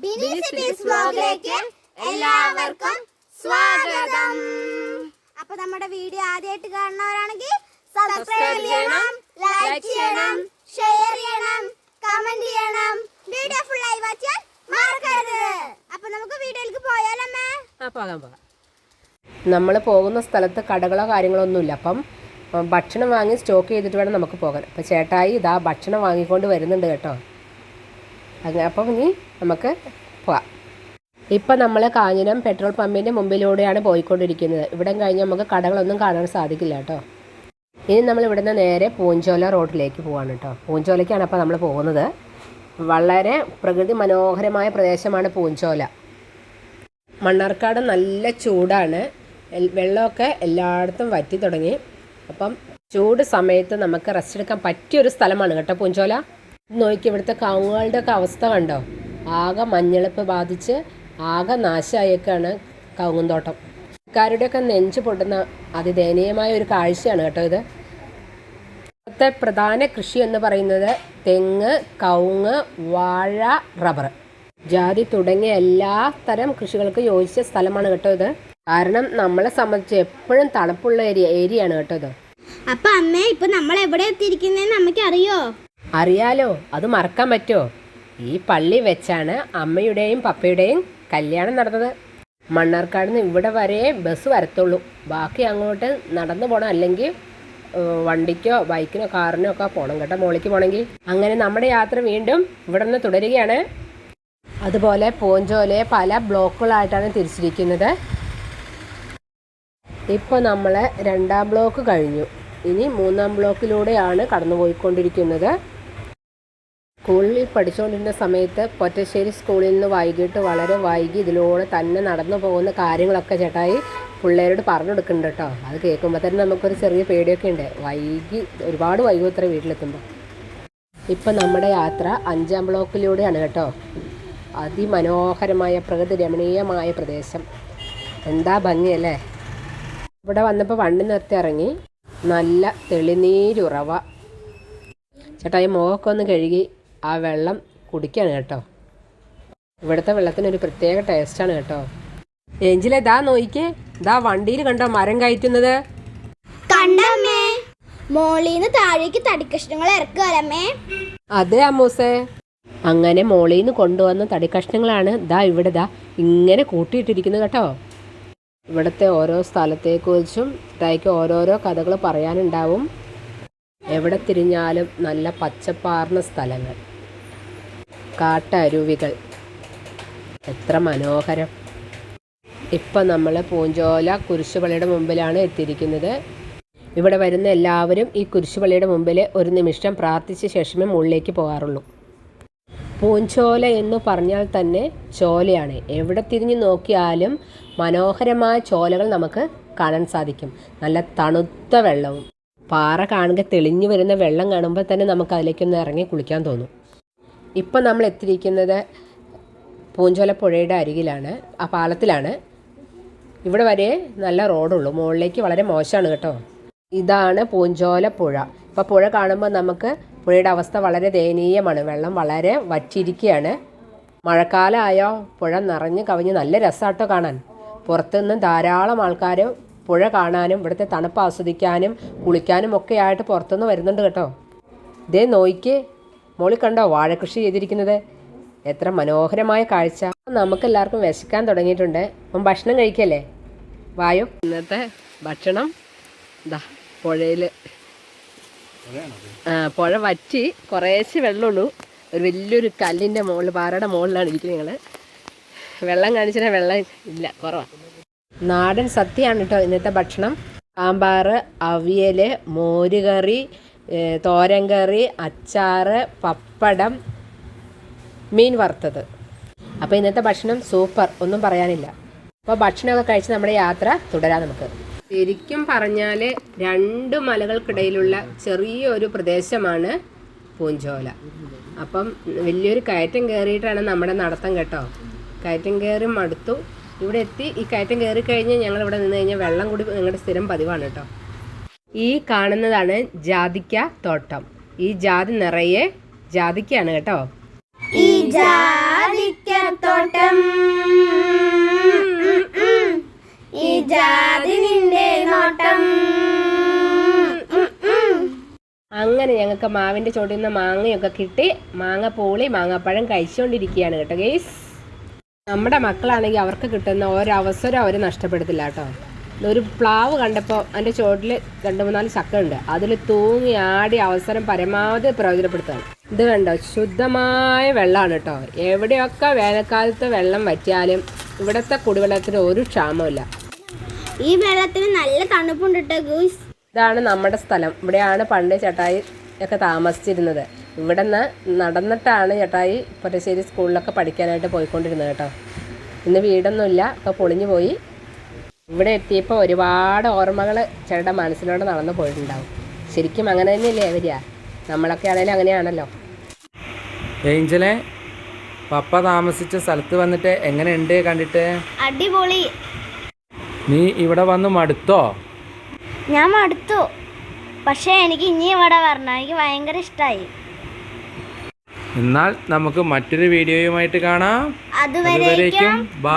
വ്ലോഗിലേക്ക് എല്ലാവർക്കും സ്വാഗതം. അപ്പൊ നമ്മുടെ വീഡിയോ ആദ്യമായിട്ട് കാണുന്നവരാണെങ്കിൽ സബ്സ്ക്രൈബ് ചെയ്യണം ലൈക്ക് ചെയ്യണം ഷെയർ ചെയ്യണം കമന്റ് ചെയ്യണം. വീഡിയോ ഫുൾ ആയി വാച്ചാൽ മറക്കരുത്. അപ്പൊ നമുക്ക് വീഡിയോയിലേക്ക് പോയാലമ്മേ. ആ പോകാം പോകാം. നമ്മൾ പോകുന്ന സ്ഥലത്ത് കടകളോ കാര്യങ്ങളോ ഒന്നുമില്ല അപ്പം ഭക്ഷണം വാങ്ങി സ്റ്റോക്ക് ചെയ്തിട്ട് വേണം നമുക്ക് പോകാൻ. അപ്പം ചേട്ടായി ഇതാ ഭക്ഷണം വാങ്ങിക്കൊണ്ട് വരുന്നുണ്ട് കേട്ടോ. അങ്ങനെ അപ്പം ഇനി നമുക്ക് പോവാം. ഇപ്പം നമ്മൾ കാഞ്ഞിരം പെട്രോൾ പമ്പിന്റെ മുമ്പിലൂടെയാണ് പോയിക്കൊണ്ടിരിക്കുന്നത്. ഇവിടം കഴിഞ്ഞ് നമുക്ക് കടകളൊന്നും കാണാൻ സാധിക്കില്ല കേട്ടോ. ഇനി നമ്മൾ ഇവിടുന്ന് നേരെ പൂഞ്ചോല റോഡിലേക്ക് പോവാണ് കേട്ടോ. പൂഞ്ചോലയ്ക്കാണ് അപ്പോൾ നമ്മൾ പോകുന്നത്. വളരെ പ്രകൃതി മനോഹരമായ പ്രദേശമാണ് പൂഞ്ചോല. മണ്ണാർക്കാട് നല്ല ചൂടാണ്. വെള്ളമൊക്കെ എല്ലായിടത്തും വറ്റി തുടങ്ങി. അപ്പം ചൂട് സമയത്ത് നമുക്ക് റെസ്റ്റ് എടുക്കാൻ പറ്റിയൊരു സ്ഥലമാണ് കേട്ടോ പൂഞ്ചോല. നോക്കി ഇവിടുത്തെ കവുങ്ങുകളുടെ ഒക്കെ അവസ്ഥ കണ്ടോ? ആകെ മഞ്ഞളിപ്പ് ബാധിച്ച് ആകെ നാശമായേക്കാണ് കവുങ്ങുന്തോട്ടം കാരുടെയൊക്കെ നെഞ്ചു പൊട്ടുന്ന അതിദയനീയമായ ഒരു കാഴ്ചയാണ് കേട്ടോ ഇത്. ഇവിടുത്തെ പ്രധാന കൃഷി എന്ന് പറയുന്നത് തെങ്ങ് കവുങ്ങ് വാഴ റബ്ബർ. ജാതി തുടങ്ങിയ എല്ലാ തരം കൃഷികൾക്ക് യോജിച്ച സ്ഥലമാണ് കേട്ടോ ഇത്. കാരണം നമ്മളെ സംബന്ധിച്ച് എപ്പോഴും തണുപ്പുള്ള ഏരിയ ഏരിയയാണ് കേട്ടോ ഇത്. അപ്പൊ അമ്മേ ഇപ്പൊ നമ്മൾ എവിടെ എത്തിയിരിക്കുന്നതെന്ന് നമുക്കറിയോ? അറിയാലോ അത് മറക്കാൻ പറ്റുമോ? ഈ പള്ളി വെച്ചാണ് അമ്മയുടെയും പപ്പയുടെയും കല്യാണം നടന്നത്. മണ്ണാർക്കാട് നിന്ന് ഇവിടെ വരെ ബസ് വരത്തുള്ളൂ. ബാക്കി അങ്ങോട്ട് നടന്നു പോകണം അല്ലെങ്കിൽ വണ്ടിക്കോ ബൈക്കിനോ കാറിനോ ഒക്കെ പോകണം കേട്ടോ മോളിക്ക് പോകണമെങ്കിൽ അങ്ങനെ നമ്മുടെ യാത്ര വീണ്ടും ഇവിടെ നിന്ന് തുടരുകയാണ്. അതുപോലെ പൂഞ്ചോലയെ പല ബ്ലോക്കുകളായിട്ടാണ് തിരിച്ചിരിക്കുന്നത്. ഇപ്പോൾ നമ്മൾ രണ്ടാം ബ്ലോക്ക് കഴിഞ്ഞു. ഇനി മൂന്നാം ബ്ലോക്കിലൂടെയാണ് കടന്നുപോയിക്കൊണ്ടിരിക്കുന്നത്. സ്കൂളിൽ പഠിച്ചുകൊണ്ടിരുന്ന സമയത്ത് പൊറ്റശ്ശേരി സ്കൂളിൽ നിന്ന് വൈകിട്ട് വളരെ വൈകി ഇതിലൂടെ തന്നെ നടന്നു പോകുന്ന കാര്യങ്ങളൊക്കെ ചേട്ടായി പിള്ളേരോട് പറഞ്ഞു കൊടുക്കുന്നുണ്ട് കേട്ടോ. അത് കേൾക്കുമ്പോൾ തന്നെ നമുക്കൊരു ചെറിയ പേടിയൊക്കെ ഉണ്ട്. വൈകി ഒരുപാട് വൈകും ഇത്ര വീട്ടിലെത്തുമ്പോൾ ഇപ്പം നമ്മുടെ യാത്ര അഞ്ചാം ബ്ലോക്കിലൂടെയാണ് കേട്ടോ. അതിമനോഹരമായ പ്രകൃതി രമണീയമായ പ്രദേശം. എന്താ ഭംഗിയല്ലേ ഇവിടെ വന്നപ്പോൾ വണ്ടി നിർത്തി ഇറങ്ങി. നല്ല തെളിനീരുറവ. ചേട്ടായി മുഖമൊക്കെ ഒന്ന് കഴുകി. ആ വെള്ളം കുടിക്കാണ് കേട്ടോ. ഇവിടുത്തെ വെള്ളത്തിനൊരു പ്രത്യേക ടേസ്റ്റാണ് കേട്ടോ. ഏഞ്ചിലെ ദാ നോയിക്കേ ദാ വണ്ടിയിൽ കണ്ടോ മരം കയറ്റുന്നത്? കണ്ടമ്മേ മോളീന്ന് താഴേക്ക് തടിക്കഷ്ണങ്ങൾ ഇറക്കുകയല്ലേ അതെ അമ്മൂസേ. അങ്ങനെ മോളിൽ നിന്ന് കൊണ്ടുവന്ന തടി കഷ്ണങ്ങളാണ് ദാ ഇവിടെ ദാ ഇങ്ങനെ കൂട്ടിയിട്ടിരിക്കുന്നത് കേട്ടോ. ഇവിടുത്തെ ഓരോ സ്ഥലത്തെക്കുറിച്ചും ഇതായിക്ക് ഓരോരോ കഥകൾ പറയാനുണ്ടാവും. എവിടെ തിരിഞ്ഞാലും നല്ല പച്ചപ്പാർന്ന സ്ഥലങ്ങൾ. കാട്ടരുവികൾ. എത്ര മനോഹരം. ഇപ്പം നമ്മൾ പൂഞ്ചോല കുരിശുപള്ളിയുടെ മുമ്പിലാണ് എത്തിയിരിക്കുന്നത്. ഇവിടെ വരുന്ന എല്ലാവരും ഈ കുരിശുപള്ളിയുടെ മുമ്പിൽ ഒരു നിമിഷം പ്രാർത്ഥിച്ച ശേഷമേ മുകളിലേക്ക് പോകാറുള്ളൂ. പൂഞ്ചോല എന്ന് പറഞ്ഞാൽ തന്നെ ചോലയാണ്. എവിടെ തിരിഞ്ഞു നോക്കിയാലും മനോഹരമായ ചോലകൾ നമുക്ക് കാണാൻ സാധിക്കും. നല്ല തണുത്ത വെള്ളവും. പാറ കാണുക തെളിഞ്ഞു വരുന്ന വെള്ളം കാണുമ്പോൾ തന്നെ നമുക്ക് അതിലേക്കൊന്ന് ഇറങ്ങി കുളിക്കാൻ തോന്നും. ഇപ്പം നമ്മൾ എത്തിയിരിക്കുന്നത് പൂഞ്ചോല പുഴയുടെ അരികിലാണ് ആ പാലത്തിലാണ്. ഇവിടെ വരെ നല്ല റോഡുള്ളൂ. മുകളിലേക്ക് വളരെ മോശമാണ് കേട്ടോ. ഇതാണ് പൂഞ്ചോല പുഴ. ഇപ്പോൾ പുഴ കാണുമ്പോൾ നമുക്ക് പുഴയുടെ അവസ്ഥ വളരെ ദയനീയമാണ്. വെള്ളം വളരെ വറ്റിയിരിക്കുകയാണ് മഴക്കാലമായോ പുഴ നിറഞ്ഞ് കവിഞ്ഞ് നല്ല രസമാട്ടോ കാണാൻ. പുറത്തുനിന്ന് ധാരാളം ആൾക്കാർ പുഴ കാണാനും ഇവിടുത്തെ തണുപ്പ് ആസ്വദിക്കാനും കുളിക്കാനും ഒക്കെ ആയിട്ട് പുറത്തുനിന്ന് വരുന്നുണ്ട് കേട്ടോ. ഇതേ നോയിക്ക് മോളിൽ കണ്ടോ വാഴകൃഷി ചെയ്തിരിക്കുന്നത്? എത്ര മനോഹരമായ കാഴ്ച. നമുക്കെല്ലാവർക്കും വിശക്കാൻ തുടങ്ങിയിട്ടുണ്ട്. അപ്പം ഭക്ഷണം കഴിക്കല്ലേ? വായോ. ഇന്നത്തെ ഭക്ഷണം ഇതാ പുഴയിൽ ആ പുഴ വറ്റി കുറേശ്ശെ വെള്ളമുള്ളൂ. ഒരു വലിയൊരു കല്ലിന്റെ മുകളിൽ പാറയുടെ മുകളിലാണ് ഇരിക്കുന്നത് ഞങ്ങൾ വെള്ളം കാണിച്ചാൽ വെള്ളം ഇല്ല കുറവാണ് നാടൻ സദ്യയാണ് കേട്ടോ ഇന്നത്തെ ഭക്ഷണം. സാമ്പാർ അവിയൽ മോരുകറി തോരൻ കറി അച്ചാറ് പപ്പടം മീൻ വറുത്തത്. അപ്പോൾ ഇന്നത്തെ ഭക്ഷണം സൂപ്പർ ഒന്നും പറയാനില്ല. അപ്പോൾ ഭക്ഷണമൊക്കെ കഴിച്ച് നമ്മുടെ യാത്ര തുടരാം നമുക്ക്. ശരിക്കും പറഞ്ഞാൽ രണ്ട് മലകൾക്കിടയിലുള്ള ചെറിയൊരു പ്രദേശമാണ് പൂഞ്ചോല. അപ്പം വലിയൊരു കയറ്റം കയറിയിട്ടാണ് നമ്മുടെ നടത്തം കേട്ടോ. കയറ്റം കയറി മടുത്തു. ഇവിടെ എത്തി. ഈ കയറ്റം കയറി കഴിഞ്ഞ് ഞങ്ങൾ ഇവിടെ നിന്ന് കഴിഞ്ഞാൽ വെള്ളം കൂടി ഞങ്ങളുടെ സ്ഥിരം പതിവാണ് കേട്ടോ. ഈ കാണുന്നതാണ് ജാതിക്ക തോട്ടം. ഈ ജാതി നിറയെ ജാതിക്കയാണ് കേട്ടോ. ഈ ജാതിക്ക തോട്ടം. ഈ ജാതി നിന്റെ നോട്ടം. അങ്ങനെ ഞങ്ങൾക്ക് മാവിന്റെ ചോട്ടിൽ നിന്ന് മാങ്ങയൊക്കെ കിട്ടി. മാങ്ങ പൂളി മാങ്ങാപ്പഴം കഴിച്ചുകൊണ്ടിരിക്കുകയാണ് കേട്ടോ ഗേസ് നമ്മുടെ മക്കളാണെങ്കിൽ അവർക്ക് കിട്ടുന്ന ഒരവസരം അവർ നഷ്ടപ്പെടുത്തില്ല കേട്ടോ. ഒരു പ്ലാവ് കണ്ടപ്പോൾ അതിന്റെ ചോട്ടിൽ രണ്ട് മൂന്നാൽ ചക്ക ഉണ്ട്. അതിൽ തൂങ്ങി ആടി അവസരം പരമാവധി പ്രയോജനപ്പെടുത്തുകയാണ്. ഇത് കണ്ടോ? ശുദ്ധമായ വെള്ളമാണ് കേട്ടോ. എവിടെയൊക്കെ വേനൽക്കാലത്ത് വെള്ളം വറ്റിയാലും ഇവിടുത്തെ കുടിവെള്ളത്തിന് ഒരു ക്ഷാമമില്ല ഈ വെള്ളത്തിന് നല്ല തണുപ്പുണ്ട് കേട്ടോ ഗൂസ് ഇതാണ് നമ്മുടെ സ്ഥലം. ഇവിടെയാണ് പണ്ട് ചേട്ടായി ഒക്കെ താമസിച്ചിരുന്നത്. ഇവിടെ നിന്ന് നടന്നിട്ടാണ് ചേട്ടായി പൊറ്റശ്ശേരി സ്കൂളിലൊക്കെ പഠിക്കാനായിട്ട് പോയിക്കൊണ്ടിരുന്നത് കേട്ടോ. ഇന്ന് വീടൊന്നുമില്ല. ഇപ്പോൾ പൊളിഞ്ഞു പോയി. ഇവിടെ എത്തിയപ്പോൾ ഒരുപാട് ഓർമ്മകൾ ചേട്ടന്റെ മനസ്സിലൂടെ നടന്നു പോയിട്ടുണ്ടാവും. ശരിക്കും അങ്ങനെ തന്നെയല്ലേ വരിക? നമ്മളൊക്കെ ആണെങ്കിലും അങ്ങനെയാണല്ലോ. ഏഞ്ചലെ പപ്പ താമസിച്ച സ്ഥലത്ത് വന്നിട്ട് എങ്ങനെയുണ്ട് കണ്ടിട്ട്? അടിപൊളി. നീ ഇവിടെ വന്ന് മടുത്തോ? ഞാൻ മടുത്തു. പക്ഷേ എനിക്ക് ഇനി ഇവിടെ വരണം. എനിക്ക് ഭയങ്കര ഇഷ്ടമായി എന്നാൽ നമുക്ക് മറ്റൊരു വീഡിയോയുമായിട്ട് കാണാം. അതുവരേക്കും ബൈ